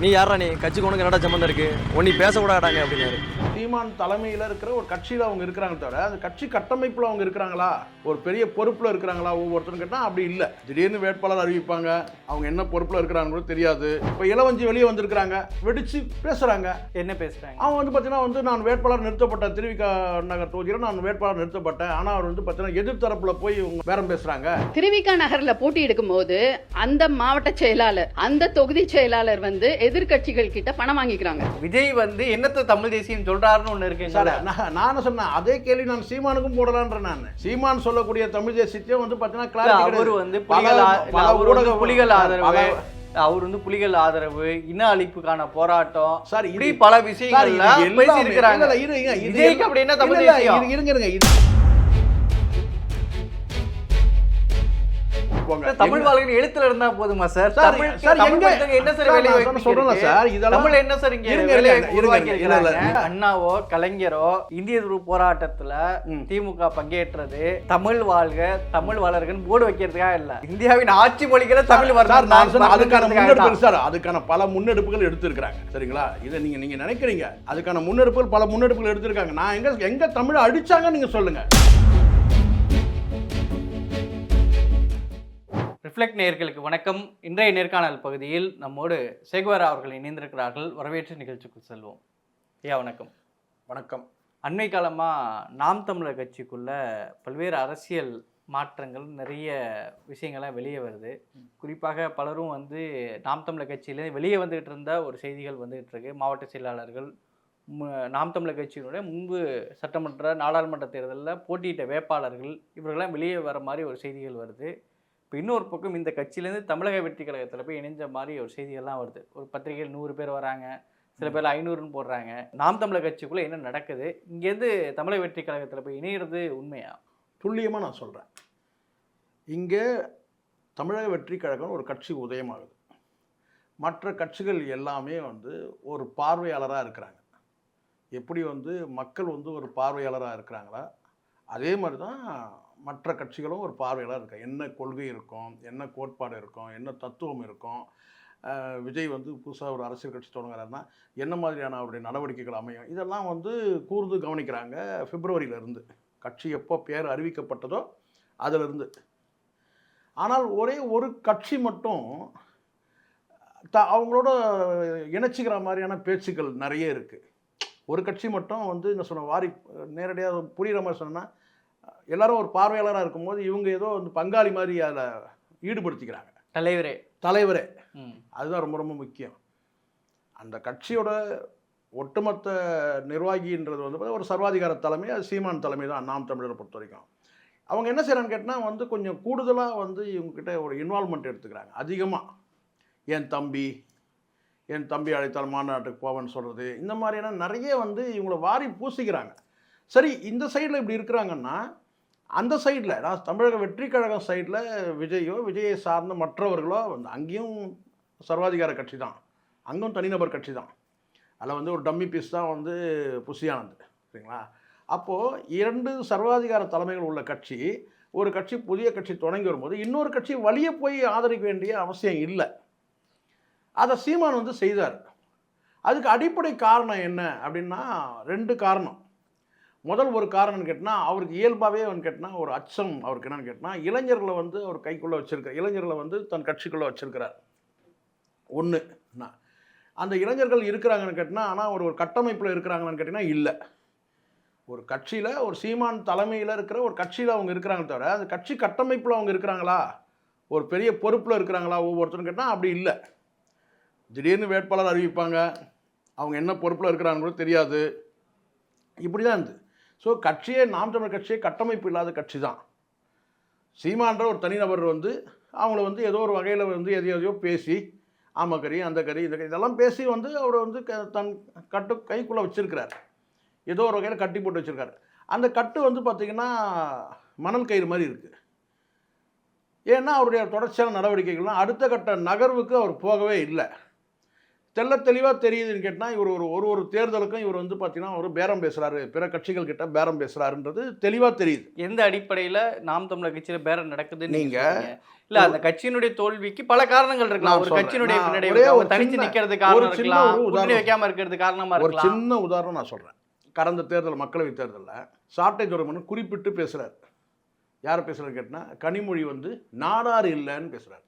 நீ யாரா நீ? கட்சிக்கு உனக்கு என்னடா சம்மந்தம் இருக்கு? உன் பேசக்கூடாடாங்க அப்படின்னாரு. சீமான் தலைமையில் இருக்கிற ஒரு கட்சியில் அவங்க இருக்கிறாங்க தவிர அந்த கட்சி கட்டமைப்பில் அவங்க இருக்கிறாங்களா? ஒரு பெரிய பொறுப்பில் இருக்கிறாங்களா? ஒவ்வொருத்தரும் கேட்டால் அப்படி இல்லை. திடீர்னு வேட்பாளர் அறிவிப்பாங்க. அவங்க என்ன பொறுப்பில் இருக்கிறாங்களோ தெரியாது. இப்போ இளவஞ்சி வெளியே வந்திருக்கிறாங்க. வெடிச்சு பேசுகிறாங்க என்ன பேசுறாங்க? அவங்க வந்து பார்த்தீங்கன்னா வந்து நான் வேட்பாளர் நிறுத்தப்பட்ட திருவிக்கா நகர் தொகுதியில் நான் வேட்பாளர் நிறுத்தப்பட்டேன். ஆனால் அவர் வந்து பார்த்தீங்கன்னா எதிர்த்தரப்பில் போய் இவங்க பேரம் பேசுகிறாங்க திருவிக்கா நகர்ல போட்டி எடுக்கும்போது அந்த மாவட்ட செயலாளர் அந்த தொகுதி செயலாளர் வந்து எதிர்க்கட்சிகள் கிட்ட பணம் வாங்கிக்கிறாங்க. விஜய் வந்து என்னத்த தமிழ் தேசியம் சொல்றாருன்னு ஒண்ணு இருக்கு நான் சொன்னேன் அதே கேள்வி நான் சீமானுக்கும் போடலான்ற நான். சீமான் சொல்லக்கூடிய தமிழ் தேசியத்தையும் வந்து பார்த்தீங்கன்னா அவர். வந்து பல- புலிகள் புலிகள் ஆதரவு அவர் வந்து புலிகள் ஆதரவு இன அழிப்புக்கான போராட்டம் சார், இப்படி பல இல்ல, இல்ல, இருங்க, இது போங்க. தமிழ் வாழ்க்கை எழுத்துல இருந்தா போதுமா சார் சார், தமிழ் சார், எங்க- என்ன சார் சொல்றேன்ல இருக்கு? சார், இதெல்லாம் தமிழ் என்ன சார் இங்க? இல்ல. அண்ணாவோ கலைஞரோ இந்திய போராட்டத்துல. திமுக பங்கேற்றது தமிழ் வாழ்க தமிழ் வளர்கன்னு போர்டு வைக்கிறதுக்காக இல்ல இந்தியாவின் ஆட்சி மொழிகளை தமிழ் சொன்ன அதுக்கான தான். சார் அதுக்கான பல முன்னெடுப்புகள் எடுத்திருக்கிறாங்க சரிங்களா இதை நீங்க நீங்க நினைக்கிறீங்க அதுக்கான முன்னெடுப்புகள் பல முன்னெடுப்புகள் எடுத்திருக்காங்க நான் எங்க எங்க தமிழ் அடிச்சாங்க நீங்க சொல்லுங்க ரிஃப்ளெக்ட் நேயர்களுக்கு வணக்கம். இன்றைய நேர்காணல் பகுதியில் நம்மோடு சேகுவாரா அவர்கள் இணைந்திருக்கிறார்கள். வரவேற்று நிகழ்ச்சிக்கு செல்வோம். ஐயா வணக்கம். வணக்கம். அண்மை காலமாக நாம் தமிழர் கட்சிக்குள்ள பல்வேறு அரசியல் மாற்றங்கள் நிறைய விஷயங்கள்லாம் வெளியே வருது. குறிப்பாக பலரும் வந்து நாம் தமிழர் கட்சியிலேருந்து வெளியே வந்துகிட்டு இருந்த ஒரு செய்திகள் வந்துகிட்டு இருக்கு. மாவட்ட செயலாளர்கள் நாம் தமிழர் கட்சியினுடைய முன்பு சட்டமன்ற நாடாளுமன்ற தேர்தலில் போட்டியிட்ட வேட்பாளர்கள் இவர்களெல்லாம் வெளியே வர மாதிரி ஒரு செய்திகள் வருது. இப்போ இன்னொரு பக்கம் இந்த கட்சியிலேருந்து தமிழக வெற்றி கழகத்தில் போய் இணைஞ்ச மாதிரி ஒரு செய்திகள்லாம் வருது. ஒரு பத்திரிகையில் நூறு பேர் வராங்க சில பேர் ஐநூறுன்னு போடுறாங்க. நாம் தமிழர் கட்சிக்குள்ளே என்ன நடக்குது? இங்கேருந்து தமிழக வெற்றி கழகத்தில் போய் இணையிறது உண்மையா? துல்லியமாக நான் சொல்கிறேன் இங்கே தமிழக வெற்றி கழகம் ஒரு கட்சி உதயமாகுது. மற்ற கட்சிகள் எல்லாமே வந்து ஒரு பார்வையாளராக இருக்கிறாங்க. எப்படி வந்து மக்கள் வந்து ஒரு பார்வையாளராக இருக்கிறாங்களா? அதே மாதிரி தான் மற்ற கட்சிகளும் ஒரு பார்வையெல்லாம் இருக்கும் என்ன கொள்கை இருக்கும்? என்ன கோட்பாடு இருக்கும்? என்ன தத்துவம் இருக்கும்? விஜய் வந்து புதுசாக ஒரு அரசியல் கட்சி தொடங்குறாருன்னா என்ன மாதிரியான அவருடைய நடவடிக்கைகள் அமையும்? இதெல்லாம் வந்து கூர்ந்து கவனிக்கிறாங்க பிப்ரவரியிலேருந்து. கட்சி எப்போ பேர் அறிவிக்கப்பட்டதோ அதிலிருந்து. ஆனால் ஒரே ஒரு கட்சி மட்டும் த அவங்களோட இணைச்சிக்கிற மாதிரியான பேச்சுக்கள் நிறைய இருக்குது ஒரு கட்சி மட்டும் வந்து என்ன சொன்ன வாரி நேரடியாக புரிகிற மாதிரி சொன்னால் எல்லாரும் ஒரு பார்வையாளராக இருக்கும்போது இவங்க ஏதோ வந்து பங்காளி மாதிரி அதில் ஈடுபடுத்திக்கிறாங்க. தலைவரே. தலைவரே. அதுதான் ரொம்ப ரொம்ப முக்கியம். அந்த கட்சியோட ஒட்டுமொத்த நிர்வாகின்றது வந்து ஒரு சர்வாதிகார தலைமை அது சீமான் தலைமை தான் நாம் தமிழரை பொறுத்த வரைக்கும் அவங்க என்ன செய்கிறான்னு கேட்டால் வந்து கொஞ்சம் கூடுதலாக வந்து இவங்ககிட்ட ஒரு இன்வால்மெண்ட் எடுத்துக்கிறாங்க. அதிகமாக என் தம்பி என் தம்பி அழைத்தால் மாநாட்டுக்கு போவேன்னு சொல்கிறது இந்த மாதிரியான நிறைய வந்து இவங்கள வாரி பூசிக்கிறாங்க. சரி இந்த சைடில் இப்படி இருக்கிறாங்கன்னா அந்த சைடில் நான் தமிழக வெற்றி கழகம் சைடில் விஜயோ விஜயை சார்ந்த மற்றவர்களோ வந்து அங்கேயும் சர்வாதிகார கட்சி தான் அங்கும் தனிநபர் கட்சி தான் அதில் வந்து ஒரு டம்மி பீஸ் தான் வந்து புஷியானந்த் சரிங்களா? அப்போது இரண்டு சர்வாதிகார தலைமைகள் உள்ள கட்சி ஒரு கட்சி புதிய கட்சி தொடங்கி வரும்போது இன்னொரு கட்சி வழியே போய் ஆதரிக்க வேண்டிய அவசியம் இல்லை. அதை சீமான் வந்து செய்தார். அதுக்கு அடிப்படை காரணம் என்ன அப்படின்னா ரெண்டு காரணம். முதல் ஒரு காரணம்னு கேட்டால் அவருக்கு இயல்பாகவே வந்து கேட்டால் ஒரு அச்சம் அவருக்கு என்னன்னு கேட்டால் இளைஞர்களை வந்து அவர் கைக்குள்ளே வச்சுருக்கார் இளைஞர்களை வந்து தன் கட்சிக்குள்ளே வச்சுருக்கிறார். ஒன்று அந்த இளைஞர்கள் இருக்கிறாங்கன்னு கேட்டால் ஆனால் ஒரு ஒரு கட்டமைப்பில் இருக்கிறாங்கன்னு கேட்டிங்கன்னா இல்லை. ஒரு கட்சியில் ஒரு சீமான் தலைமையில் இருக்கிற ஒரு கட்சியில் அவங்க இருக்கிறாங்க தவிர அந்த கட்சி கட்டமைப்பில் அவங்க இருக்கிறாங்களா? ஒரு பெரிய பொறுப்பில் இருக்கிறாங்களா? ஒவ்வொருத்தரும் கேட்டால் அப்படி இல்லை. திடீர்னு வேட்பாளர் அறிவிப்பாங்க. அவங்க என்ன பொறுப்பில் இருக்கிறாங்களோ தெரியாது. இப்படி தான் இருந்தது. ஸோ கட்சியே நாம் தமிழர் கட்சியே கட்டமைப்பு இல்லாத கட்சி தான் சீமான்ற ஒரு தனிநபர் வந்து அவங்கள வந்து ஏதோ ஒரு வகையில் வந்து எதையோ எதையோ பேசி ஆம கறி அந்த கறி இந்த கறி இதெல்லாம் பேசி வந்து அவரை வந்து க தன் கட்டு கைக்குள்ளே வச்சுருக்கிறார். ஏதோ ஒரு வகையில் கட்டி போட்டு வச்சுருக்காரு. அந்த கட்டு வந்து பார்த்திங்கன்னா மணல் கயிறு மாதிரி இருக்குது ஏன்னா அவருடைய தொடர்ச்சியான நடவடிக்கைகள்லாம் அடுத்த கட்ட நகர்வுக்கு அவர் போகவே இல்லை. தெள்ள தெளிவாக தெரியுதுன்னு கேட்டால் இவர் ஒரு ஒரு ஒரு தேர்தலுக்கும் இவர் வந்து பார்த்தீங்கன்னா ஒரு பேரம் பேசுகிறாரு பிற கட்சிகள் கிட்ட பேரம் பேசுகிறாருன்றது தெளிவாக தெரியுது எந்த அடிப்படையில நாம் தமிழர் கட்சியில பேரம் நடக்குதுன்னு நீங்க நீங்க- சொல்றீங்க? இல்ல அந்த கட்சியினுடைய தோல்விக்கு பல காரணங்கள் இருக்கலாம் ஒரு. கட்சியினுடைய நான் பின்னாடி ஒரே இருக்கலாம். ஒரு தனிச்சு ஒரு காரணம் இருக்கலாம் உதாரணம். வைக்காம இருக்கிறது காரணமா ஒரு சின்ன உதாரணம் நான் சொல்கிறேன் கடந்த தேர்தல் மக்களவை தேர்தலில் சாட்டை துறைமுகன் குறிப்பிட்டு பேசுகிறார் யார் பேசுகிறார் கேட்டால் கனிமொழி வந்து நாடார் இல்லைன்னு பேசுகிறார்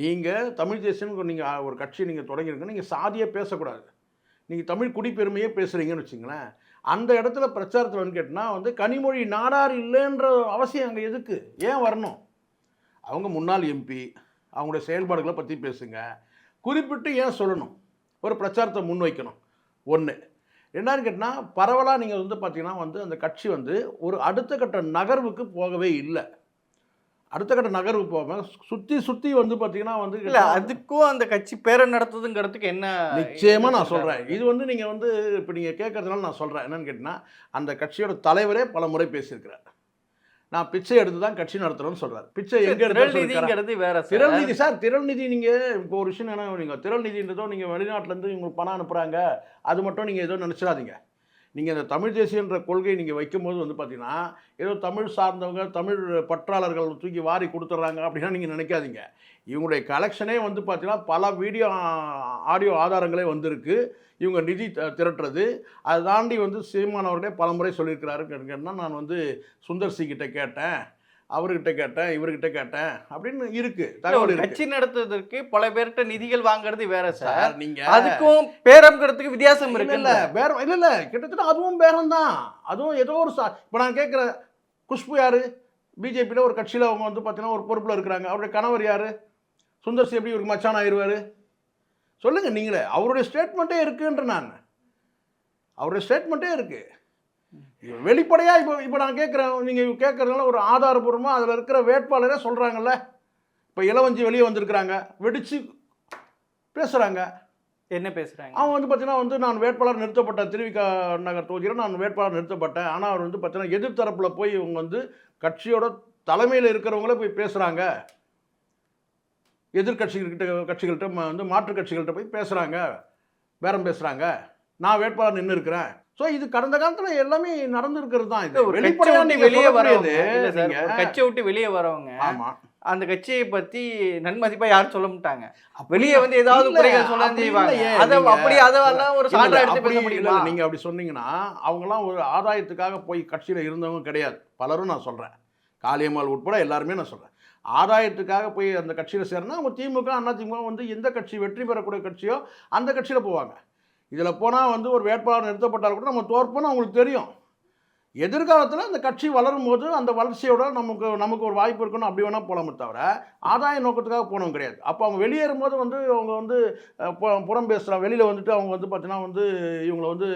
நீங்கள் தமிழ் தேசியம் நீங்கள் ஒரு கட்சி நீங்கள் தொடங்கியிருக்க நீங்கள் சாதியே பேசக்கூடாது. நீங்கள் தமிழ் குடிப்பெருமையே பேசுகிறீங்கன்னு வச்சுங்களேன் அந்த இடத்துல பிரச்சாரத்தில் வந்து கேட்டால் வந்து கனிமொழி நாடார் இல்லைன்ற அவசியம் அங்கே எதுக்கு? ஏன் வரணும்? அவங்க முன்னாள் எம்பி அவங்களுடைய செயல்பாடுகளை பற்றி பேசுங்க. குறிப்பிட்டு ஏன் சொல்லணும்? ஒரு பிரச்சாரத்தை முன்வைக்கணும். ஒன்று ரெண்டாவது கேட்டால் பரவலாக நீங்கள் வந்து பார்த்தீங்கன்னா வந்து அந்த கட்சி வந்து ஒரு அடுத்த கட்ட நகர்வுக்கு போகவே இல்லை. அடுத்த கட்ட நகர்வு போகாம சுற்றி சுற்றி வந்து பார்த்தீங்கன்னா வந்து இல்ல அதுக்கும் அந்த கட்சி பேரம் நடத்துதுங்கிறதுக்கு என்ன நிச்சயமா நான் சொல்றேன். இது வந்து நீங்க வந்து இப்போ நீங்க கேட்கறதுனால நான் சொல்றேன். என்னன்னு கேட்டீங்கன்னா அந்த கட்சியோட தலைவரே பல முறை பேசியிருக்கிறார். நான் பிச்சை எடுத்து தான் கட்சி நடத்துறேன்னு சொல்றாரு. பிச்சை எங்க எடுத்து நிதிங்கிறது வேற. திரள் நிதி சார் திரள் நிதி நீங்க இப்போ ஒரு விஷயம் என்ன நீங்க திரள் நிதின்றதோ நீங்க வெளிநாட்டுல இருந்து இவங்களுக்கு பணம் அனுப்புறாங்க அது மட்டும் நீங்க ஏதோ நினைச்சிடாதீங்க. நீங்கள் இந்த தமிழ் தேசியன்ற கொள்கை நீங்கள் வைக்கும்போது வந்து பார்த்தீங்கன்னா ஏதோ தமிழ் சார்ந்தவங்க தமிழ் பற்றாளர்கள் தூக்கி வாரி கொடுத்துட்றாங்க அப்படின்னா நீங்கள் நினைக்காதீங்க. இவங்களுடைய கலெக்ஷனே வந்து பார்த்தீங்கன்னா பல வீடியோ ஆடியோ ஆதாரங்களே வந்திருக்கு. இவங்க நிதி த- திரட்டுறது. அதை தாண்டி வந்து சீமானவர்களே பல முறை சொல்லியிருக்கிறாரு நான் வந்து சுந்தர் சி கேட்டேன். அவர்கிட்ட கேட்டேன் இவர்கிட்ட கேட்டேன் அப்படின்னு இருக்கு தகவல் ஒரு கட்சி நடத்துறதுக்கு பல பேர்கிட்ட நிதிகள் வாங்குறது வேற சார். நீங்க அதுக்கும் பேரம்ங்கிறதுக்கு வித்தியாசம் இல்ல இருக்கு இல்ல பேரம் இல்ல இல்ல கிட்டத்தட்ட அதுவும் பேரம் தான். அதுவும் ஏதோ ஒரு இப்போ நான் கேட்குறேன் குஷ்பு யாரு? பிஜேபியில் ஒரு கட்சியில் அவங்க வந்து பார்த்தீங்கன்னா ஒரு பொறுப்பில் இருக்கிறாங்க. அவருடைய கணவர் யாரு? சுந்தர் சி எப்படி இவருக்கு மச்சான் ஆயிடுவார் சொல்லுங்க நீங்களே. அவருடைய ஸ்டேட்மெண்ட்டே இருக்குன்ற நான். அவருடைய ஸ்டேட்மெண்ட்டே இருக்கு. வெளிப்படையாக இப்போ இப்போ நான் கேட்குறேன் நீங்கள் கேட்குறதுனால ஒரு ஆதாரபூர்வமாக அதில் இருக்கிற வேட்பாளரே சொல்கிறாங்கல்ல இப்போ இளவஞ்சி வெளியே வந்திருக்கிறாங்க வெடிச்சு பேசுகிறாங்க என்ன பேசுறாங்க? அவன் வந்து பார்த்தீங்கன்னா வந்து நான் வேட்பாளர் நிறுத்தப்பட்டேன் திருவிக்கா நகர் தொகுதியில் நான் வேட்பாளர் நிறுத்தப்பட்டேன். ஆனால் அவர் வந்து பார்த்தீங்கன்னா எதிர்த்தரப்பில் போய் இவங்க வந்து கட்சியோட தலைமையில் இருக்கிறவங்களே போய் பேசுகிறாங்க எதிர்கட்சிகள்கிட்ட கட்சிகள்கிட்ட வந்து மாற்று கட்சிகள்கிட்ட போய் பேசுகிறாங்க பேரம் பேசுகிறாங்க நான் வேட்பாளர் நின்று இருக்கிறேன் ஸோ இது கடந்த காலத்தில் எல்லாமே நடந்திருக்கிறது தான் இது ஒரு கட்சியை வெளிப்படையா விட்டு நீங்க வெளியே ஒரு கட்சியை விட்டு வெளியே வரவங்க ஆமாம் அந்த கட்சியை பத்தி நன்மதிப்பா யாரும் சொல்ல மாட்டாங்க. வெளியே வந்து ஏதாவது குறைகள் சொல்ல செய்வாங்க அத அப்படி அதெல்லாம் ஒரு சான்றா எடுத்து பேச இல்ல, நீங்க அப்படி சொன்னீங்கன்னா அவங்கலாம் ஒரு ஆதாயத்துக்காக போய் கட்சியில் இருந்தவங்க கிடையாது. பலரும் நான் சொல்றேன். காளியம்மாள் உட்பட எல்லாருமே நான் சொல்றேன். ஆதாயத்துக்காக போய் அந்த கட்சியில் சேரனா அவங்க திமுக அண்ணா திமுக வந்து எந்த கட்சி வெற்றி பெறக்கூடிய கட்சியோ அந்த கட்சியில் போவாங்க. இதில் போனால் வந்து ஒரு வேட்பாளர் நிறுத்தப்பட்டால் கூட நம்ம தோற்போன்னு அவங்களுக்கு தெரியும். எதிர்காலத்தில் அந்த கட்சி வளரும் போது அந்த வளர்ச்சியோட நமக்கு நமக்கு ஒரு வாய்ப்பு இருக்கணும் அப்படி வேணால் போலாமே தவிர ஆதாய நோக்கத்துக்காக போனவங்க கிடையாது. அப்போ அவங்க வெளியேறும் போது வந்து அவங்க வந்து புறம் பேசுகிறாங்க வெளியில் வந்துட்டு அவங்க வந்து பார்த்தீங்கன்னா வந்து இவங்களை வந்து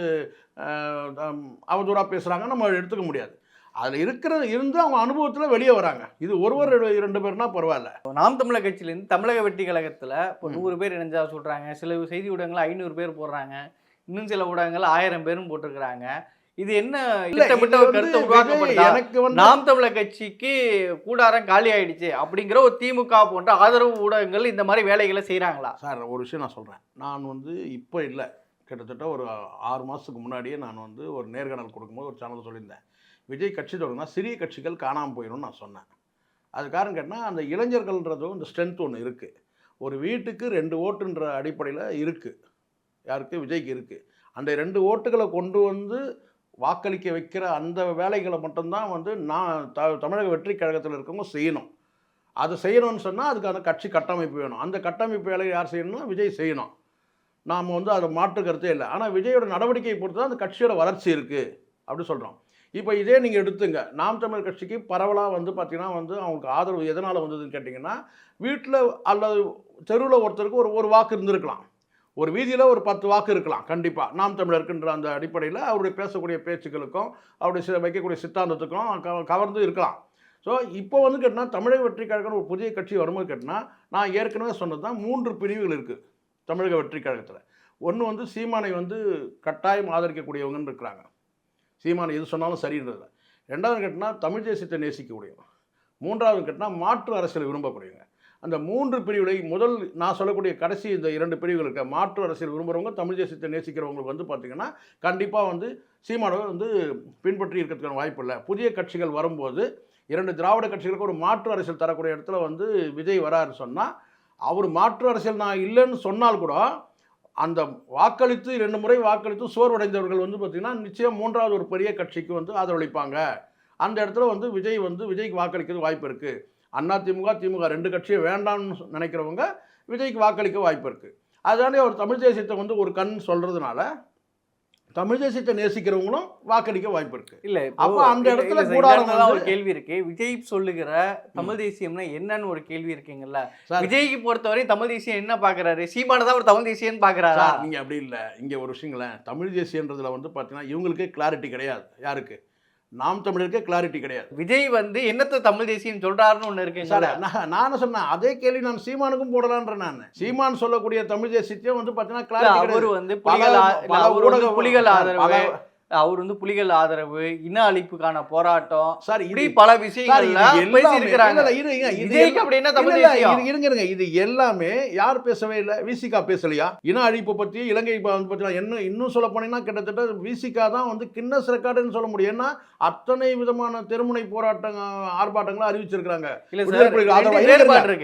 அவதூறாக பேசுகிறாங்க நம்ம எடுத்துக்க முடியாது. அதில் இருக்கிற இருந்து அவங்க அனுபவத்தில் வெளியே வராங்க. இது ஒருவர் ரெண்டு- இரண்டு பேர்னா பரவாயில்ல. நாம் தமிழர் கட்சியில இருந்து தமிழக வெற்றி கழகத்துல இப்போ நூறு பேர் இணைஞ்சா சொல்றாங்க சில செய்தி ஊடகங்கள் ஐநூறு பேர் போடுறாங்க இன்னும் சில ஊடகங்கள் ஆயிரம் பேரும் போட்டிருக்கிறாங்க. இது என்ன எனக்கு நாம் தமிழர் கட்சிக்கு கூடாரம் காலி ஆயிடுச்சு அப்படிங்கிற ஒரு திமுக போன்ற ஆதரவு ஊடகங்கள் இந்த மாதிரி வேலைகளை செய்றாங்களா? சார் ஒரு விஷயம் நான் சொல்கிறேன் நான் வந்து இப்போ இல்லை. கிட்டத்தட்ட ஒரு ஆறு மாதத்துக்கு முன்னாடியே நான் வந்து ஒரு நேர்காணல் கொடுக்கும்போது ஒரு சேனல் சொல்லியிருந்தேன். விஜய் கட்சி தொடங்கினா சிறிய கட்சிகள் காணாமல் போயிடும்னு நான் சொன்னேன். அது காரணம் கேட்டால் அந்த இளைஞர்கள்ன்றதும் இந்த ஸ்ட்ரென்த் ஒன்று இருக்குது ஒரு வீட்டுக்கு ரெண்டு ஓட்டுன்ற அடிப்படையில் இருக்குது யாருக்கு? விஜய்க்கு இருக்குது அந்த ரெண்டு ஓட்டுகளை கொண்டு வந்து வாக்களிக்க வைக்கிற அந்த வேலைகளை மட்டும்தான் வந்து நான் த தமிழக வெற்றி கழகத்தில் இருக்கவங்க செய்யணும். அதை செய்யணும்னு சொன்னால் அதுக்கு அந்த கட்சி கட்டமைப்பு வேணும். அந்த கட்டமைப்பு வேலையை யார் செய்யணும்னா விஜய் செய்யணும். நாம் வந்து அதை மாற்று கருத்தே இல்லை. ஆனால் விஜயோட நடவடிக்கையை பொறுத்து தான் அந்த கட்சியோட வளர்ச்சி இருக்குது அப்படி சொல்கிறோம் இப்போ இதே நீங்கள் எடுத்துங்க. நாம் தமிழ் கட்சிக்கு பரவலாக வந்து பார்த்தீங்கன்னா வந்து அவங்களுக்கு ஆதரவு எதனால் வந்ததுன்னு கேட்டிங்கன்னா வீட்டில் அல்லது தெருவில் ஒருத்தருக்கு ஒரு ஒரு வாக்கு இருந்திருக்கலாம். ஒரு வீதியில் ஒரு பத்து வாக்கு இருக்கலாம் கண்டிப்பாக நாம் தமிழருக்குன்ற அந்த அடிப்படையில் அவருடைய பேசக்கூடிய பேச்சுக்களுக்கும் அவருடைய சில வைக்கக்கூடிய சித்தாந்தத்துக்கும் கவர்ந்து இருக்கலாம். ஸோ இப்போ வந்து கேட்டால் தமிழக வெற்றி கழகம் ஒரு புதிய கட்சி வரும்போது கேட்டால் நான் ஏற்கனவே சொன்னது தான் மூன்று பிரிவுகள் இருக்குது தமிழக வெற்றி கழகத்தில் ஒன்று வந்து சீமானை வந்து கட்டாயம் ஆதரிக்கக்கூடியவங்கன்னு இருக்கிறாங்க. சீமான் எது சொன்னாலும் சரின்றது ரெண்டாவது கேட்டால் தமிழ் தேசியத்தை நேசிக்கக்கூடியவங்க மூன்றாவது கேட்டினா மாற்று அரசியலை விரும்பக்கூடியவங்க அந்த மூன்று பிரிவுகளை முதல் நான் சொல்லக்கூடிய கடைசி இந்த இரண்டு பிரிவுகள் இருக்க மாற்று அரசியல் விரும்புகிறவங்க தமிழ் தேசியத்தை நேசிக்கிறவங்களுக்கு வந்து பார்த்தீங்கன்னா கண்டிப்பாக வந்து சீமானவர் வந்து பின்பற்றி இருக்கிறதுக்கான வாய்ப்பு இல்லை. புதிய கட்சிகள் வரும்போது இரண்டு திராவிட கட்சிகளுக்கு ஒரு மாற்று அரசியல் தரக்கூடிய இடத்துல வந்து விஜய் வராருன்னு சொன்னால் அவர் மாற்று அரசியல் நான் இல்லைன்னு சொன்னால் கூட அந்த வாக்களித்து இரண்டு முறை வாக்களித்து சோர்வடைந்தவர்கள் வந்து பார்த்திங்கன்னா நிச்சயம் மூன்றாவது ஒரு பெரிய கட்சிக்கு வந்து ஆதரவளிப்பாங்க. அந்த இடத்துல வந்து விஜய் வந்து விஜய்க்கு வாக்களிக்கிறது வாய்ப்பு இருக்குது அண்ணா திமுக திமுக ரெண்டு கட்சியும் வேண்டாம்னு நினைக்கிறவங்க விஜய்க்கு வாக்களிக்க வாய்ப்பு இருக்குது அதனாலே ஒரு தமிழ் தேசியத்தை வந்து ஒரு கண் சொல்கிறதுனால தமிழ் தேசியத்தை நேசிக்கிறவங்களும் வாக்களிக்க வாய்ப்பு இருக்குது இல்ல அப்ப அந்த இடத்துல இடத்துல ஒரு கேள்வி இருக்கு. விஜய் சொல்லுகிற தமிழ் தேசியம்னா என்னன்னு ஒரு கேள்வி இருக்குங்கல்ல? விஜய்க்கு பொறுத்தவரை தமிழ் தேசியம் என்ன பாக்குறாரு? சீமானதான் தான் ஒரு தமிழ் தேசியம்னு பாக்குறாரா? சார் நீங்கள் அப்படி இல்லை. இங்கே ஒரு விஷயங்களேன் தமிழ் தேசியன்றதுல வந்து பார்த்தீங்கன்னா இவங்களுக்கே கிளாரிட்டி கிடையாது. யாருக்கு? நாம் தமிழருக்கே கிளாரிட்டி கிடையாது. விஜய் வந்து என்னத்த தமிழ் தேசியம் சொல்றாருன்னு ஒண்ணு சார் இருக்குங்கல்ல நான் சொன்னேன் அதே கேள்வி நான் சீமானுக்கும் போடலான்ற நான். சீமான் சொல்லக்கூடிய தமிழ் தேசியத்தையும் வந்து பார்த்தீங்கன்னா அவர் வந்து பல- புலிகள் புலிகள் சார், ஆதரவு. அவர் வந்து புலிகள் ஆதரவு இன அழிப்புக்கான போராட்டம் சார் இப்படி பல சார், விஷயங்கள்ல இது எல்லாமே- யார் பேசவே இல்லை விசிகா பேசலையா? இன அழிப்பு பத்தி இலங்கை ப- வந்து பார்த்தீங்கன்னா என்ன இன்னும் சொல்ல போனீங்கன்னா கிட்டத்தட்ட விசிகா தான் வந்து கின்னஸ் ரெக்கார்டுன்னு சொல்ல முடியும். ஏன்னா அத்தனை விதமான தெருமுனை போராட்டம் ஆர்ப்பாட்டங்களை அறிவிச்சிருக்கிறாங்க.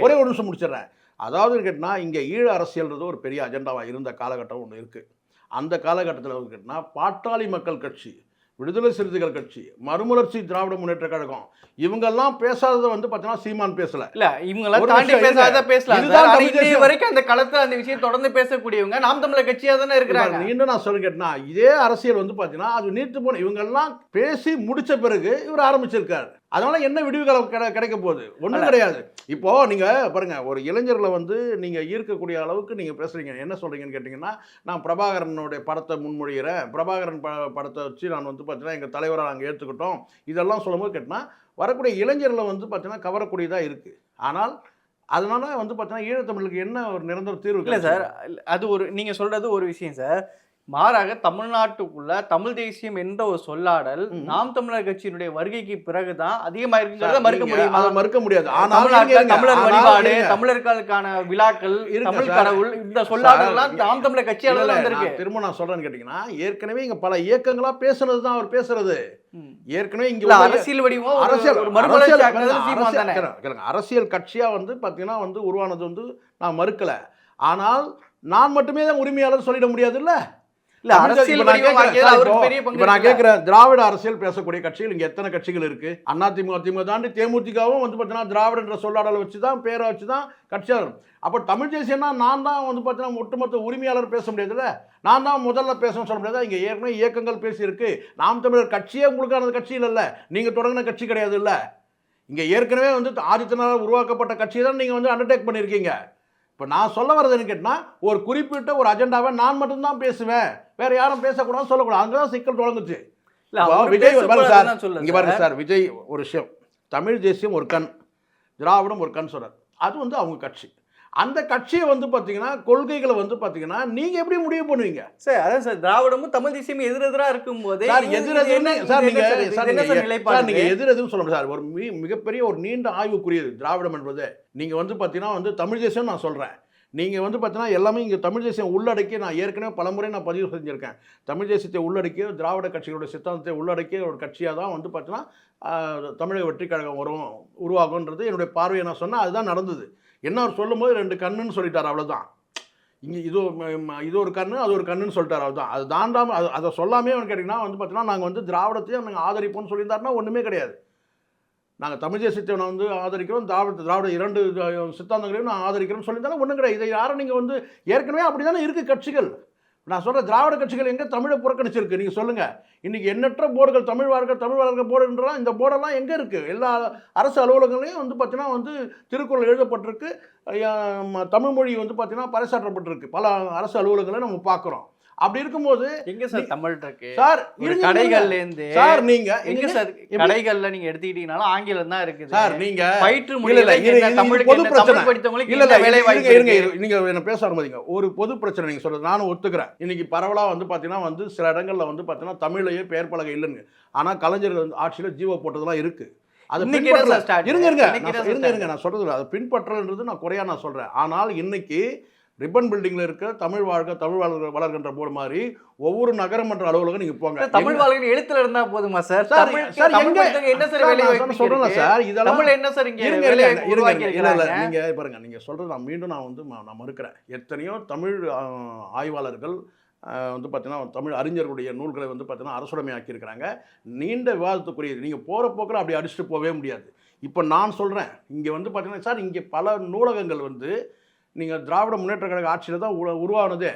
ஒரே ஒரு நிமிஷம் முடிச்சிடுறேன். அதாவது கேட்டினா இங்கே ஈழ அரசியல்ன்றது ஒரு பெரிய அஜெண்டாவாக இருந்த காலகட்டம் ஒன்று இருக்குது அந்த காலகட்டத்தில் வந்து கேட்டினா பாட்டாளி மக்கள் கட்சி விடுதலை சிறுத்தைகள் கட்சி மறுமலர்ச்சி திராவிட முன்னேற்ற கழகம் இவங்கெல்லாம் பேசாததை வந்து பார்த்தீங்கன்னா சீமான் பேசல இல்ல இவங்கெல்லாம் தாண்டி பேசாத. பேசலாம் தேசியம். வரைக்கும் அந்த களத்துல அந்த விஷயம் தொடர்ந்து பேசக்கூடியவங்க நாம் தமிழர் கட்சியா தானே இருக்கிறாங்க நீண்ட நான் சொல்ல கேட்டனா இதே அரசியல் வந்து பார்த்தீங்கன்னா அது நீர்த்து போன இவங்கெல்லாம் பேசி முடிச்ச பிறகு இவர் ஆரம்பிச்சிருக்காரு அதனால என்ன விடிவுகாலம் கிடை கிடைக்க போகுது ஒன்றும் கிடையாது. இப்போ நீங்க பாருங்க ஒரு இளைஞர்களை வந்து நீங்க ஈர்க்கக்கூடிய அளவுக்கு நீங்க பேசுறீங்க. என்ன சொல்றீங்கன்னு கேட்டிங்கன்னா நான் பிரபாகரனுடைய படத்தை முன்மொழிகிறேன். பிரபாகரன் ப படத்தை வச்சு நான் வந்து பார்த்தீங்கன்னா எங்கள் தலைவரை நாங்கள் ஏற்றுக்கிட்டோம் இதெல்லாம் சொல்லும்போது கேட்டினா வரக்கூடிய இளைஞர்களை வந்து பார்த்தீங்கன்னா கவரக்கூடியதாக இருக்குது ஆனால் அதனால வந்து பார்த்தீங்கன்னா ஈழத்தமிழுக்கு என்ன ஒரு நிரந்தர தீர்வு இல்ல சார் அது ஒரு நீங்க சொல்றது ஒரு விஷயம் சார். மாறாக தமிழ்நாட்டுக்குள்ள தமிழ் தேசியம் என்ற ஒரு சொல்லாடல். நாம் தமிழர் கட்சியினுடைய வருகைக்கு பிறகுதான் அதிகமா இருக்குங்கிறத மறுக்க முடியுமா? அதை மறுக்க முடியாது. ஆனால் தமிழர் வழிபாடு. தமிழர்களுக்கான விழாக்கள் தமிழ். கடவுள் இந்த சொல்லாடல்லாம் சார், நாம் தமிழர் இல்ல, வந்திருக்கு. நான் திரும்ப நான் சொல்றேன்னு கேட்டீங்கன்னா ஏற்கனவே இங்க பல இயக்கங்களா பேசுனது தான் அவர் பேசுறது. ஏற்கனவே இங்க அரசியல் வடிவமா அரசியல் அரசியல் கட்சியா வந்து பாத்தீங்கன்னா வந்து உருவானது வந்து நான் மறுக்கல. ஆனால் நான் மட்டுமே தான் உரிமையாளர் சொல்லிட முடியாது இல்ல இல்ல அரசியல் நான்? கேட்கிறேன் திராவிட அரசியல் பேசக்கூடிய கட்சிகள் இங்க எத்தனை கட்சிகள் இருக்கு? அண்ணா திமுக திமுக தாண்டி தேமுதிகவும் வந்து பார்த்தீங்கன்னா திராவிடன்ற சொல்லாடலை வச்சு தான் பேரை வச்சு தான் கட்சியாளர். அப்போ தமிழ் தேசியம்னா நான் தான் வந்து பார்த்தீங்கன்னா ஒட்டுமொத்த உரிமையாளர் பேச முடியாதுல்ல? நான் தான் முதல்ல பேசணும்னு சொல்ல முடியாது? இங்கே ஏற்கனவே இயக்கங்கள் பேசியிருக்கு. நாம் தமிழர் கட்சியே உங்களுக்கான கட்சி இல்லைல்ல நீங்கள் தொடங்கின கட்சி கிடையாது இல்ல. இங்கே ஏற்கனவே வந்து ஆதித்தனால் உருவாக்கப்பட்ட கட்சியை தான் நீங்கள் வந்து அண்டர்டேக் பண்ணியிருக்கீங்க. இப்போ நான் சொல்ல வர்றதுன்னு கேட்டால் ஒரு குறிப்பிட்ட ஒரு அஜெண்டாவை நான் மட்டும்தான் பேசுவேன். வேற யாரும் பேசக்கூடாதுன்னு சொல்லக்கூடாது. அங்கே தான் சிக்கல் தொடங்குச்சு. விஜய் சார், இங்க பாருங்க சார். விஜய் ஒரு விஷயம். தமிழ் தேசியம் ஒரு கண். திராவிடம் ஒரு கண் சொல்றார். அது வந்து அவங்க கட்சி. அந்த கட்சியை வந்து பார்த்தீங்கன்னா கொள்கைகளை வந்து பார்த்தீங்கன்னா நீங்க எப்படி முடிவு பண்ணுவீங்க? சார் அதான் சார் திராவிடமும் தமிழ் தேசியம் எதிரெதிரா இருக்கும் போதே சார் இது- எதிர் இது என்ன- எதுன்னு சார் இது நீங்க என்ன சார் சார் இது என்ன நீங்க சார் சார் நிலைப்பாடு நீங்க எதிர் எதுவும் சொல்ல சார் ஒரு மி- மிகப்பெரிய ஒரு நீண்ட ஆய்வுக்குரியது திராவிடம் என்பது. நீங்க வந்து பார்த்தீங்கன்னா வந்து தமிழ் தேசியம் நான் சொல்றேன். நீங்க வந்து பார்த்தீங்கன்னா எல்லாமே இங்க தமிழ் தேசியம் உள்ளடக்கி நான் ஏற்கனவே பலமுறை நான் பதிவு செஞ்சிருக்கேன். தமிழ் தேசியத்தை உள்ளடக்கிய திராவிட கட்சிகளுடைய சித்தாந்தத்தை உள்ளடக்கிய ஒரு கட்சியாக தான் வந்து பார்த்தீங்கன்னா தமிழக வெற்றி கழகம் வரும் உருவாகுன்றது என்னுடைய பார்வையை நான் சொன்னேன். அதுதான் நடந்தது. என்ன அவர் சொல்லும்போது ரெண்டு கண்ணுன்னு சொல்லிட்டார் அவ்வளோதான் இங்கே இது இது ஒரு கண்ணு அது ஒரு கண்ணுன்னு சொல்லிட்டார் அதுதான் அது தாண்டாமல் அது அதை சொல்லாமே அவன் கேட்டிங்கன்னா வந்து பார்த்தீங்கன்னா நாங்கள் வந்து திராவிடத்தையும் நாங்கள் ஆதரிப்போம்னு சொல்லியிருந்தாருன்னா ஒன்றுமே கிடையாது. நாங்கள் தமிழ் தேசியத்தை நான் வந்து ஆதரிக்கிறோம் திராவிட திராவிட இரண்டு சித்தாந்தங்களையும் நான் ஆதரிக்கிறோம்னு சொல்லியிருந்தாலும் ஒன்றும் கிடையாது. இதை யாரும் நீங்கள் வந்து ஏற்கனவே அப்படி தானே இருக்குது கட்சிகள். நான் சொல்கிற திராவிட கட்சிகள் எங்கே தமிழை புறக்கணிச்சிருக்கு? நீங்கள் சொல்லுங்கள் இன்றைக்கி எண்ணற்ற போர்டுகள் தமிழ் வாழ்க்கை தமிழ் வளர்க்க போர்டுன்றலாம் இந்த போர்டெல்லாம் எங்கே இருக்குது எல்லா அரசு அலுவலகங்களையும் வந்து பார்த்தீங்கன்னா வந்து திருக்குறள் எழுதப்பட்டிருக்கு. தமிழ் மொழி வந்து பார்த்திங்கன்னா பறைசாற்றப்பட்டிருக்கு. பல அரசு அலுவலகங்களை நம்ம பார்க்குறோம். அப்படி இருக்கும்போது எங்க சார் தமிழ் இருக்கு சார் கடைகள்ல. இருந்து சார் நீங்க எங்க சார் கடைகள்ல நீங்க எடுத்துக்கிட்டீங்கனாலும் ஆங்கிலம் தான் இருக்குது. சார் நீங்க பயிற்று மொழியில இது தமிழுக்கு பொது பிரச்சனை. தமிழ் படித்தவங்களுக்கு இல்ல வேலை வாய்ப்பு இருங்க இருக்கு. நீங்க என்ன பேச அனுமதிங்க ஒரு பொது பிரச்சனை நீங்க சொல்றது நானும் ஒத்துக்கிறேன். இன்னைக்கு பரவலா வந்து பாத்தீங்கன்னா வந்து சில இடங்கள்ல வந்து பாத்தீங்கன்னா தமிழ்லயே பெயர் பலகை இல்லைங்க. ஆனா கலைஞர்கள் வந்து ஆட்சியில ஜீவோ போட்டதெல்லாம் இருக்கு. அதை start? இருங்க இருங்க. இருங்க நான் சொல்றது அது பின்பற்றல்ன்றது நான் குறையா நான் சொல்றேன். ஆனால் இன்னைக்கு ரிப்பன் பில்டிங்ல இருக்க தமிழ் வாழ்க தமிழ் வளர்க வளர்கின்ற போர்டு மாதிரி ஒவ்வொரு நகரமன்ற அலுவலகம் நீங்க போங்க தமிழ் வாழ்க்கை எழுத்துல இருந்தா போதுமா சார் சார், என்ன சார் சார், வேலை நான் வாய்ப்பு சொல்ல- சொல்றேன்ல இருக்கு? சார் இதெல்லாம் என்ன சார் இங்க இருங்க, வேலை இருங்க, வாய்ப்பு இருங்க, உருவாக்கி இருங்க. இல்ல, இல்ல, இருக்கிறாங்க? நீங்க பாருங்க நீங்க சொல்றது நான் மீண்டும் நான் வந்து நான் மறுக்கிறேன் எத்தனையோ தமிழ் ஆய்வாளர்கள் வந்து பார்த்தீங்கன்னா தமிழ் அறிஞர்களுடைய நூல்களை வந்து பார்த்தீங்கன்னா அரசுடைமை ஆக்கியிருக்கிறாங்க நீண்ட விவாதத்துக்குரியது நீங்கள் போகிற போக்கில் அப்படி அடிச்சுட்டு போகவே முடியாது இப்போ நான் சொல்கிறேன் இங்கே வந்து பார்த்தீங்கன்னா சார் இங்கே பல நூலகங்கள் வந்து நீங்கள் திராவிட முன்னேற்ற கழக ஆட்சியில் தான் உரு- உருவானதே.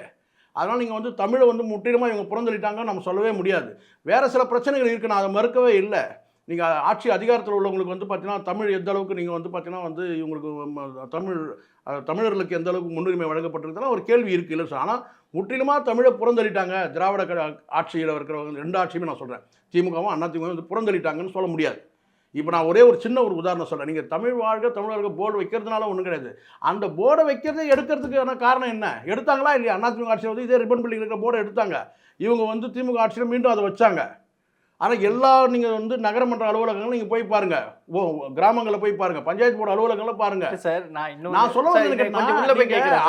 அதனால் நீங்கள் வந்து தமிழை வந்து முற்றிலுமாக இவங்க புறந்தளிட்டாங்கன்னு நம்ம சொல்லவே முடியாது. வேறு சில பிரச்சனைகள் இருக்குது நான் அதை மறுக்கவே இல்லை. நீங்கள் ஆட்சி அதிகாரத்தில் உள்ளவங்களுக்கு வந்து பார்த்தீங்கன்னா தமிழ் எந்த அளவுக்கு நீங்கள் வந்து பார்த்தீங்கன்னா வந்து இவங்களுக்கு தமிழ் தமிழர்களுக்கு எந்த அளவுக்கு முன்னுரிமை வழங்கப்பட்டிருக்குதுன்னா ஒரு கேள்வி இருக்குது இல்லை சார். ஆனால் முற்றிலுமாக தமிழை புறந்தளிட்டாங்க திராவிட க ஆட்சியில் இருக்கிறவங்க ரெண்டு ஆட்சியுமே நான் சொல்கிறேன் திமுகவும் அண்ணா வந்து புறந்தளிட்டாங்கன்னு சொல்ல முடியாது. இப்போ நான் ஒரே ஒரு சின்ன ஒரு உதாரணம் சொல்கிறேன் நீங்கள் தமிழ் வாழ்க தமிழர்கள் போர்டு வைக்கிறதுனால ஒன்றும் கிடையாது. அந்த போர்டை வைக்கிறதை எடுக்கிறதுக்கான காரணம் என்ன? எடுத்தாங்களா இல்லையா? அண்ணா திமுக ஆட்சியில் வந்து இதே ரிப்பன் பில்டிங் இருக்கிற போர்டை எடுத்தாங்க. இவங்க வந்து திமுக ஆட்சியில் மீண்டும் அதை வச்சாங்க. ஆனால் எல்லா நீங்கள் வந்து நகரமன்ற அலுவலகங்களும் நீங்கள் போய் பாருங்க ஓ கிராமங்களில் போய் பாருங்க பஞ்சாயத்து போர்டு அலுவலகங்களில் பாருங்க சார் நான் இன்னும் நான் சொல்ல.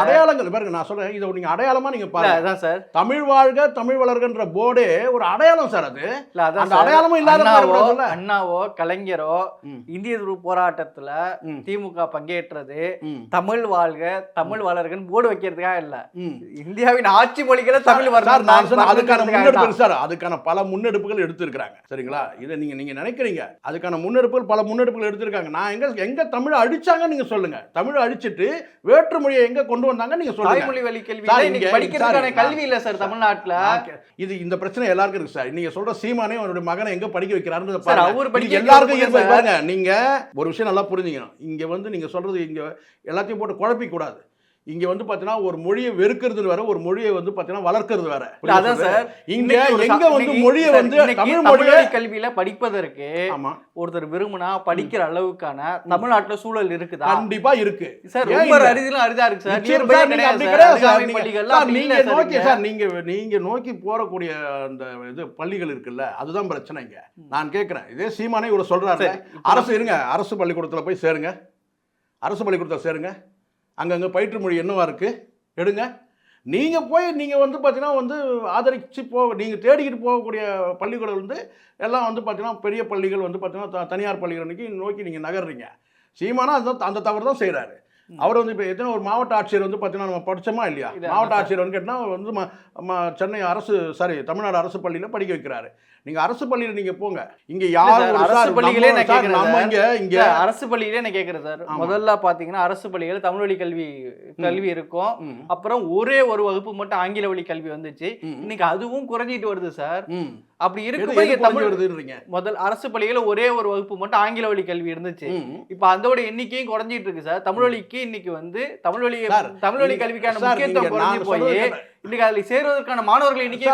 அடையாளங்கள் பாருங்க நான் சொல்றேன் இதை நீங்க அடையாளமா நீங்க இல்ல, பாருங்க அதான் சார் தமிழ் வாழ்க தமிழ் வளர்கின்ற போர்டே ஒரு அடையாளம் சார் அது அந்த. அடையாளமும் இல்லாத அண்ணாவோ கலைஞரோ. இந்திய போராட்டத்துல. திமுக பங்கேற்றது தமிழ் வாழ்க தமிழ் வளர்கன்னு போர்டு வைக்கிறதுக்காக இல்ல. இந்தியாவின் ஆட்சி மொழிகளை தமிழ் சொன்ன அதுக்கான முன்னெடுப்பு. சார் அதுக்கான பல முன்னெடுப்புகள் எடுத்திருக்கிறாங்க. சரிங்களா? இதை நீங்க நீங்க நினைக்கிறீங்க. அதுக்கான முன்னெடுப்புகள் பல முன்னெடுப்புகள் எடுத்திருக்காங்க. நான் எங்க எங்க தமிழை அழிச்சாங்க நீங்க சொல்லுங்க. தமிழை அழிச்சிட்டு வேற்று மொழியை எங்க கொண்டு வந்தாங்க நீங்க சொல்லுங்க. தாய்மொழி வழி இங்க- படிக்கிறதுக்கான கல்வி இல்ல சார் தமிழ்நாட்டுல. இது இந்த பிரச்சனை எல்லாருக்கும் இருக்கு சார். நீங்க சொல்ற சீமானே அவருடைய மகனை எங்க படிக்க பாருங்க. அவர் படிக்க எல்லாருக்கும் நீங்க ஒரு விஷயம் நல்லா புரிஞ்சுக்கணும். இங்க வந்து நீங்க சொல்றது இங்க எல்லாத்தையும் போட்டு குழப்பிக்க கூடாது இங்க வந்து பாத்தீங்கன்னா ஒரு மொழியை வெறுக்கிறது வேற ஒரு மொழியை வந்து பாத்தீங்கன்னா வளர்க்கறது வேற. அதான் சார். இங்க எங்க வந்து மொழியை வந்து தமிழ் மொழியை கல்வியில படிப்பதற்கு ஆமா. ஒருத்தர் விரும்புனா படிக்கிற அளவுக்கான தமிழ்நாட்டுல சூழல் இருக்குதா? கண்டிப்பா இருக்கு. சார் ரொம்ப? அரிதிலும் அரிதா இருக்கு சார். நீங்க நோக்கி இங்க. சார் நீங்க நீங்க நோக்கி போறக்கூடிய அந்த இது பள்ளிகள் இருக்குல்ல அதுதான் பிரச்சனைங்க நான் கேட்கிறேன் இதே சீமானே இவ்வளவு சொல்றாரு அரசு இருங்க. அரசு பள்ளிக்கூடத்துல போய் சேருங்க. அரசு பள்ளிக்கூடத்துல சேருங்க. அங்கங்க பயிற்று மொழி என்னவா இருக்கு? எடுங்க. நீங்க போய் நீங்க வந்து பார்த்தீங்கன்னா வந்து ஆதரிச்சு போ நீங்க தேடிக்கிட்டு போகக்கூடிய பள்ளிக்கூடம் வந்து எல்லாம் வந்து பார்த்தீங்கன்னா பெரிய பள்ளிகள் வந்து பார்த்தீங்கன்னா த- தனியார் பள்ளிகள் இன்னைக்கு நோக்கி நீங்க நகர்றீங்க. சீமானா அந்த அந்த தவறு தான் செய்றாரு. அவர் வந்து இப்போ எத்தனை ஒரு மாவட்ட ஆட்சியர் வந்து பார்த்தீங்கன்னா நம்ம படிச்சோமா இல்லையா? மாவட்ட ஆட்சியர் வந்து கேட்டால் வந்து சென்னை அரசு சாரி தமிழ்நாடு அரசு பள்ளியில் படிக்க வைக்கிறாரு. நீங்க அரசு பள்ளியில் நீங்க போங்க. இங்க யார் அரசு பள்ளிகளே நம்ம நான் சார், கேட்கிறேன் நம்ம சார். இங்க இங்க அரசு பள்ளியிலே நான் கேட்கிறேன் சார். முதல்ல பாத்தீங்கன்னா அரசு பள்ளிகள் தமிழ் வழி கல்வி கல்வி இருக்கும். அப்புறம் ஒரே ஒரு வகுப்பு மட்டும் ஆங்கில வழி கல்வி வந்துச்சு. இன்னைக்கு அதுவும் குறைஞ்சிட்டு வருது சார். அப்படி இருக்கும்போது தமிழ் வருதுன்றீங்க முதல் அரசு பள்ளிகள ஒரே ஒரு வகுப்பு மட்டும் ஆங்கில வழி கல்வி இருந்துச்சு. இப்ப அதோட எண்ணிக்கையும் குறைஞ்சிட்டு இருக்கு சார். தமிழ் வழிக்கு இன்னைக்கு வந்து தமிழ் வழி தமிழ் வழி கல்விக்கான முக்கியத்துவம் குறைஞ்சு போய் இன்னைக்கு அதுல சேருவதற்கான மாணவர்கள் எண்ணிக்கை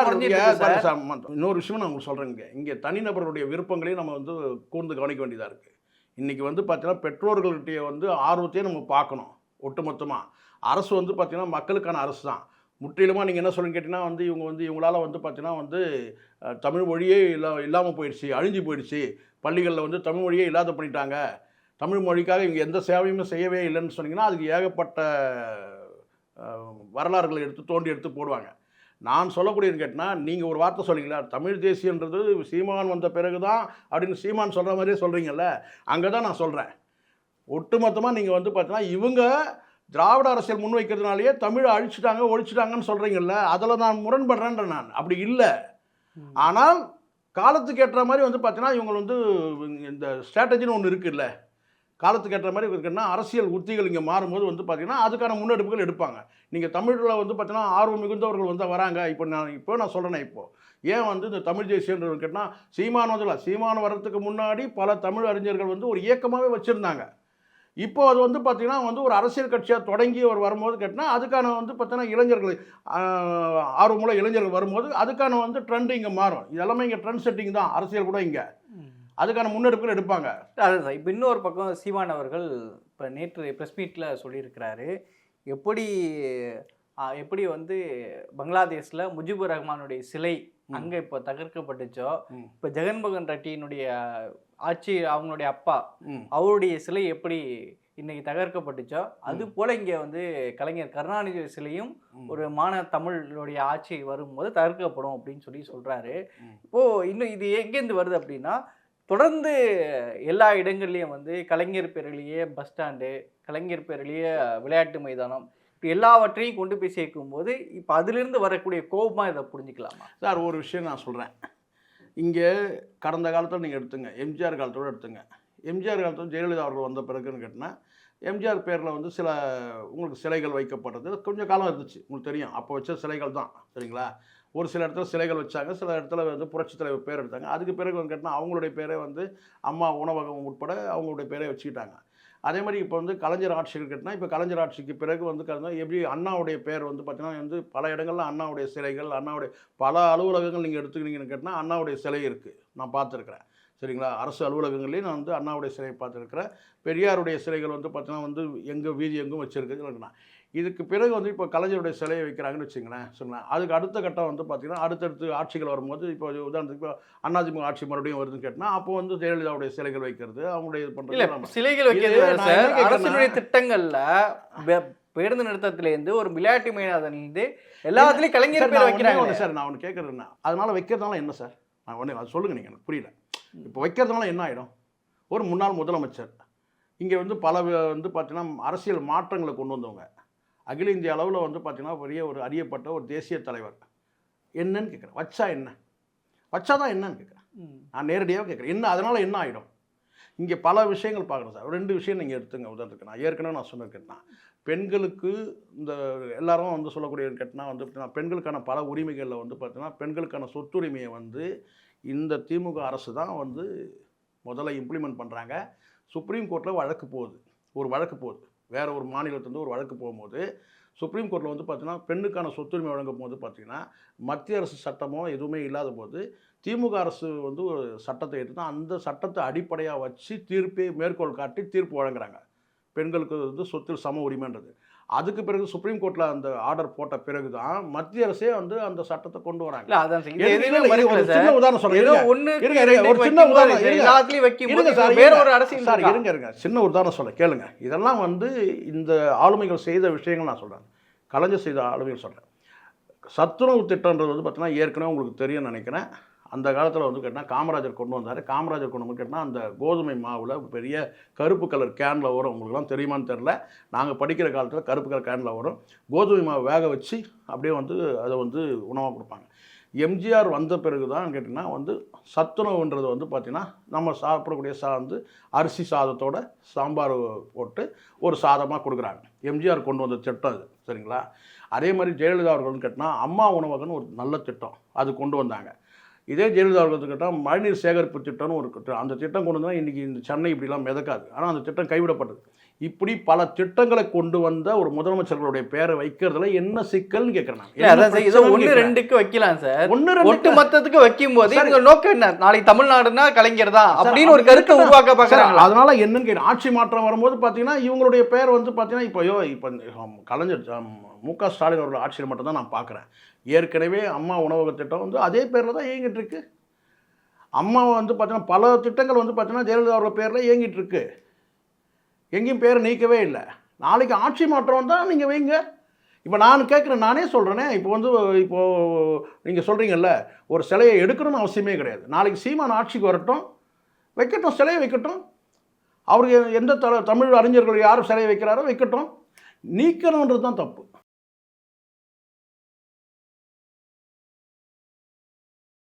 இன்னொரு விஷயம் நான் உங்களுக்கு சொல்றேங்க. இங்க தனிநபர்களுடைய விருப்பங்களையும் நம்ம வந்து கூர்ந்து கவனிக்க வேண்டியதா இருக்கு. இன்னைக்கு வந்து பார்த்தீங்கன்னா பெற்றோர்கள்கிட்டயே வந்து ஆர்வத்தையும் நம்ம பார்க்கணும் ஒட்டுமொத்தமா. அரசு வந்து பார்த்தீங்கன்னா மக்களுக்கான அரசு தான். முற்றிலுமாக நீங்கள் என்ன சொல்லுங்க கேட்டிங்கன்னா வந்து இவங்க வந்து இவங்களால வந்து பார்த்தீங்கன்னா வந்து தமிழ் மொழியே இல்லா இல்லாமல் போயிடுச்சு அழிஞ்சு போயிடுச்சு. பள்ளிகளில் வந்து தமிழ் மொழியே இல்லாத பண்ணிட்டாங்க. தமிழ் மொழிக்காக இவங்க எந்த சேவையுமே செய்யவே இல்லைன்னு சொன்னீங்கன்னா அதுக்கு ஏகப்பட்ட வரலாறுகளை எடுத்து தோண்டி எடுத்து போடுவாங்க. நான் சொல்லக்கூடியது கேட்டினா நீங்கள் ஒரு வார்த்தை சொல்றீங்களா தமிழ் தேசியன்றது சீமான் வந்த பிறகு தான் அப்படின்னு சீமான் சொல்கிற மாதிரியே சொல்கிறீங்கல்ல அங்கே தான் நான் சொல்கிறேன் ஒட்டுமொத்தமாக நீங்கள் வந்து பார்த்தீங்கன்னா இவங்க திராவிட அரசியல் முன்வைக்கிறதுனாலேயே தமிழை அழிச்சிட்டாங்க ஒழிச்சிட்டாங்கன்னு சொல்கிறீங்கல்ல அதில் நான் முரண்படுறேன்ற நான். அப்படி இல்லை. ஆனால் காலத்துக்கு ஏற்ற மாதிரி வந்து பார்த்தீங்கன்னா இவங்க வந்து இந்த ஸ்ட்ராட்டஜின்னு ஒன்று இருக்குல்ல காலத்துக்கு ஏற்ற மாதிரி இருக்குன்னா அரசியல் உத்திகள் இங்கே மாறும்போது வந்து பார்த்தீங்கன்னா அதுக்கான முன்னெடுப்புகள் எடுப்பாங்க. நீங்கள் தமிழில் வந்து பார்த்தீங்கன்னா ஆர்வம் மிகுந்தவர்கள் வந்து வராங்க. இப்போ நான் இப்போ நான் சொல்கிறேன் இப்போ. ஏன் வந்து இந்த தமிழ் தேசியன்றது கேட்டால் சீமான் வந்து சீமான் வர்றதுக்கு முன்னாடி பல தமிழ் அறிஞர்கள் வந்து ஒரு இயக்கமாகவே வச்சுருந்தாங்க. இப்போ அது வந்து பார்த்திங்கன்னா வந்து ஒரு அரசியல் கட்சியாக தொடங்கி அவர் வரும்போது கேட்டால் அதுக்கான வந்து பார்த்தீங்கன்னா இளைஞர்கள் ஆர்வமுள்ள இளைஞர்கள் வரும்போது அதுக்கான வந்து ட்ரெண்ட் இங்கே மாறும். இது எல்லாமே இங்கே ட்ரெண்ட் செட்டிங் தான். அரசியல் கூட இங்கே. அதுக்கான முன்னெடுப்புகள் எடுப்பாங்க சார் இப்போ இன்னொரு பக்கம் சீமான் அவர்கள் இப்போ நேற்று ப்ரெஸ் மீட்டில் சொல்லியிருக்கிறாரு எப்படி எப்படி வந்து பங்களாதேஷில் முஜிபுர் ரஹ்மானுடைய சிலை அங்க இப்போ தகர்க்கப்பட்டுச்சோ. இப்போ ஜெகன்மோகன் ரெட்டியினுடைய ஆட்சி அவங்களுடைய அப்பா. அவருடைய சிலை எப்படி இன்னைக்கு தகர்க்கப்பட்டுச்சோ அது போல இங்க வந்து கலைஞர் கருணாநிதி சிலையும். ஒரு மான தமிழுடைய ஆட்சி வரும்போது தகர்க்கப்படும் அப்படின்னு சொல்லி சொல்றாரு. இப்போ இன்னும் இது எங்கேருந்து வருது அப்படின்னா தொடர்ந்து எல்லா இடங்கள்லையும் வந்து கலைஞர் பேரிலேயே பஸ் ஸ்டாண்டு கலைஞர் பேரிலேயே விளையாட்டு மைதானம் இப்போ எல்லாவற்றையும் கொண்டு போய் சேர்க்கும்போது இப்போ அதிலிருந்து வரக்கூடிய கோபமாக இதை புரிஞ்சுக்கலாமா? சார் ஒரு விஷயம் நான் சொல்கிறேன் இங்கே கடந்த காலத்தில் நீங்கள் எடுத்துங்க. எம்ஜிஆர் காலத்தோட எடுத்துங்க. எம்ஜிஆர் காலத்தில் ஜெயலலிதா அவர்கள் வந்த பிறகுன்னு கேட்டால் எம்ஜிஆர் பேரில் வந்து சில உங்களுக்கு சிலைகள் வைக்கப்பட்டது கொஞ்சம் காலம் இருந்துச்சு. உங்களுக்கு தெரியும். அப்போ வச்ச சிலைகள் தான். சரிங்களா? ஒரு சில இடத்துல சிலைகள் வச்சாங்க சில இடத்துல வந்து புரட்சி தலைவர் பேர் எடுத்தாங்க. அதுக்கு பிறகு வந்து கேட்டால் அவங்களுடைய பேரை வந்து அம்மா உணவகம் உட்பட அவங்களுடைய பேரை வச்சுக்கிட்டாங்க. அதே மாதிரி இப்போ வந்து கலைஞர் ஆட்சிகள் கேட்டால் இப்போ கலைஞர் ஆட்சிக்கு பிறகு வந்து கலைஞர் எப்படி அண்ணாவுடைய பேர் வந்து பார்த்தீங்கன்னா வந்து பல இடங்களில் அண்ணாவுடைய சிலைகள் அண்ணாவுடைய பல அலுவலகங்கள் நீங்கள் எடுத்துக்கிட்டீங்கன்னு கேட்டால் அண்ணாவுடைய சிலை இருக்குது நான் பார்த்துருக்குறேன் சரிங்களா? அரசு அலுவலகங்களையும் நான் வந்து அண்ணாவுடைய சிலையை பார்த்துருக்குறேன் பெரியாருடைய சிலைகள் வந்து பார்த்தீங்கன்னா வந்து எங்கள் வீதி எங்கும் நான் இதுக்கு பிறகு வந்து இப்போ கலைஞருடைய சிலையை வைக்கிறாங்கன்னு வச்சுங்களேன் சொன்னேன் அதுக்கு அடுத்த கட்டம் வந்து பார்த்தீங்கன்னா அடுத்தடுத்து ஆட்சிகள் வரும்போது இப்போ உதாரணத்துக்கு இப்போ அதிமுக ஆட்சி மறுபடியும் வருதுன்னு கேட்டால் அப்போ வந்து ஜெயலலிதாவுடைய சிலைகள் வைக்கிறது அவங்களுடைய இது பண்ணுறது சிலைகள் வைக்கிறது சார். அரசினுடைய திட்டங்கள்ல பேருந்து நிறுத்தத்திலேருந்து ஒரு விளையாட்டு மைதானிலிருந்து எல்லாத்துலயும் கலைஞர் பேர் வைக்கிறாங்க. சார் நான் ஒன்று கேட்குறது என்ன அதனால வைக்கிறதுனால என்ன சார்? நான் ஒன்று அது சொல்லுங்கள் நீங்கள் எனக்கு புரியல. இப்போ வைக்கிறதுனால என்ன ஆகிடும் ஒரு முன்னாள் முதலமைச்சர் இங்கே வந்து பல வந்து பார்த்தீங்கன்னா அரசியல் மாற்றங்களை கொண்டு வந்தவங்க. அகில இந்திய அளவில் வந்து பார்த்தீங்கன்னா பெரிய ஒரு அறியப்பட்ட ஒரு தேசிய தலைவர். என்னன்னு கேட்குறேன் வச்சா என்ன? வச்சா தான் என்னன்னு கேட்குறேன். நான் நேரடியாக கேட்குறேன் என்ன அதனால் என்ன ஆகிடும் இங்கே பல விஷயங்கள் பார்க்கணும் சார். ரெண்டு விஷயம் நீங்கள் எடுத்துங்க உதாரணத்துக்கு. நான் ஏற்கனவே நான் சொன்னிருக்கேன்னா பெண்களுக்கு இந்த எல்லாரும் வந்து சொல்லக்கூடிய கேட்டால் வந்து பார்த்தீங்கன்னா பெண்களுக்கான பல உரிமைகளில் வந்து பார்த்தீங்கன்னா பெண்களுக்கான சொத்துரிமையை வந்து இந்த திமுக அரசு தான் வந்து முதல்ல இம்ப்ளிமெண்ட் பண்ணுறாங்க சுப்ரீம் கோர்ட்டில் வழக்கு போகுது. ஒரு வழக்கு போகுது. வேறு ஒரு மாநிலத்திலேருந்து ஒரு வழக்கு போகும்போது சுப்ரீம் கோர்ட்டில் வந்து பார்த்தீங்கன்னா பெண்ணுக்கான சொத்துரிமை வழங்கும் போது பார்த்திங்கன்னா மத்திய அரசு சட்டமோ எதுவுமே இல்லாத போது திமுக அரசு வந்து ஒரு சட்டத்தை எடுத்து அந்த சட்டத்தை அடிப்படையாக வச்சு தீர்ப்பை மேற்கோள் காட்டி தீர்ப்பு வழங்குறாங்க. பெண்களுக்கு வந்து சொத்தில் சம உரிமைன்றது. அதுக்கு பிறகு சுப்ரீம் கோர்ட்டில் அந்த ஆர்டர் போட்ட பிறகு தான் மத்திய அரசே வந்து அந்த சட்டத்தை கொண்டு வராங்க. உதாரணம் சொல்றேன். இருங்க. இருங்க, இருங்க, ஒரு சின்ன உதாரணம். ஒரு அரசியல் சார்? இருங்க இருங்க. சின்ன உதாரணம் சொல்ல கேளுங்க. இதெல்லாம் வந்து இந்த ஆளுமைகள் செய்த விஷயங்கள் நான் சொல்கிறேன் கலைஞர் செய்த ஆளுமைகள் சொல்கிறேன் சத்துணவு திட்டம்ன்றது வந்து பார்த்தீங்கன்னா ஏற்கனவே உங்களுக்கு தெரியும்னு நினைக்கிறேன். அந்த காலத்தில் வந்து கேட்டால் காமராஜர் கொண்டு வந்தார். காமராஜர் கொண்டு வந்து கேட்டால் அந்த கோதுமை மாவில் பெரிய கருப்பு கலர் கேனில் வரும். உங்களுக்குலாம் தெரியுமான்னு தெரில நாங்கள் படிக்கிற காலத்தில் கருப்பு கலர் கேனில் வரும். கோதுமை மாவு வேக வச்சு அப்படியே வந்து அதை வந்து உணவாக கொடுப்பாங்க. எம்ஜிஆர் வந்த பிறகு தான் கேட்டிங்கன்னா வந்து சத்துணவுன்றது வந்து பார்த்திங்கன்னா நம்ம சாப்பிடக்கூடிய சா வந்து அரிசி சாதத்தோட சாம்பார் போட்டு ஒரு சாதமாக கொடுக்குறாங்க. எம்ஜிஆர் கொண்டு வந்த திட்டம் அது. சரிங்களா? அதே மாதிரி ஜெயலலிதா அவர்கள்னு கேட்டால் அம்மா உணவகம்னு ஒரு நல்ல திட்டம். அது கொண்டு வந்தாங்க. இதே ஜெயலலிதா அவர்கள் கேட்டால் மழைநீர் சேகரிப்பு திட்டம்னு ஒரு திட்டம் அந்த திட்டம் கொண்டு வந்தால் இன்றைக்கி இந்த சென்னை இப்படிலாம் மிதக்காது. ஆனால் அந்த திட்டம் கைவிடப்பட்டது. இப்படி பல திட்டங்களை கொண்டு வந்த ஒரு முதலமைச்சர்களுடைய பேரை வைக்கிறதுல என்ன சிக்கல்னு கேட்குறேன் கேட்கிறேன். ரெண்டுக்கு வைக்கலாம் சார். ரெண்டு ஒட்டு மொத்தத்துக்கு வைக்கும் போது. இவங்க நோக்கம் என்ன? நாளைக்கு தமிழ்நாடுனா கலைஞர் தான் அப்படின்னு ஒரு கருத்தை. உருவாக்க சார், பாக்குறாங்களா அதனால என்னன்னு கேட்டா, ஆட்சி மாற்றம் வரும்போது பார்த்தீங்கன்னா இவங்களுடைய பேர் வந்து பார்த்தீங்கன்னா இப்போ இப்போ கலைஞர் மு க ஸ்டாலின் அவர்கள் ஆட்சியில் மட்டும்தான் நான் பார்க்குறேன் ஏற்கனவே அம்மா உணவக திட்டம் வந்து அதே பேரில் தான் இயங்கிட்டு இருக்கு அம்மா வந்து பார்த்தீங்கன்னா பல திட்டங்கள் வந்து பார்த்தீங்கன்னா ஜெயலலிதா அவர்கள் பேரில் இயங்கிட்டு இருக்கு எங்கேயும் பேரை நீக்கவே இல்லை. நாளைக்கு ஆட்சி மாற்றம் தான் நீங்கள் வைங்க. இப்போ நான் கேட்குறேன் நானே சொல்கிறேனே இப்போ வந்து இப்போது நீங்கள் சொல்கிறீங்கல்ல ஒரு சிலையை எடுக்கணும்னு அவசியமே கிடையாது. நாளைக்கு சீமான் ஆட்சிக்கு வரட்டும். வைக்கட்டும் சிலையை வைக்கட்டும். அவருக்கு எந்த த தமிழ் அறிஞர்கள் யார் சிலையை வைக்கிறாரோ வைக்கட்டும். நீக்கணுன்றது தான் தப்பு.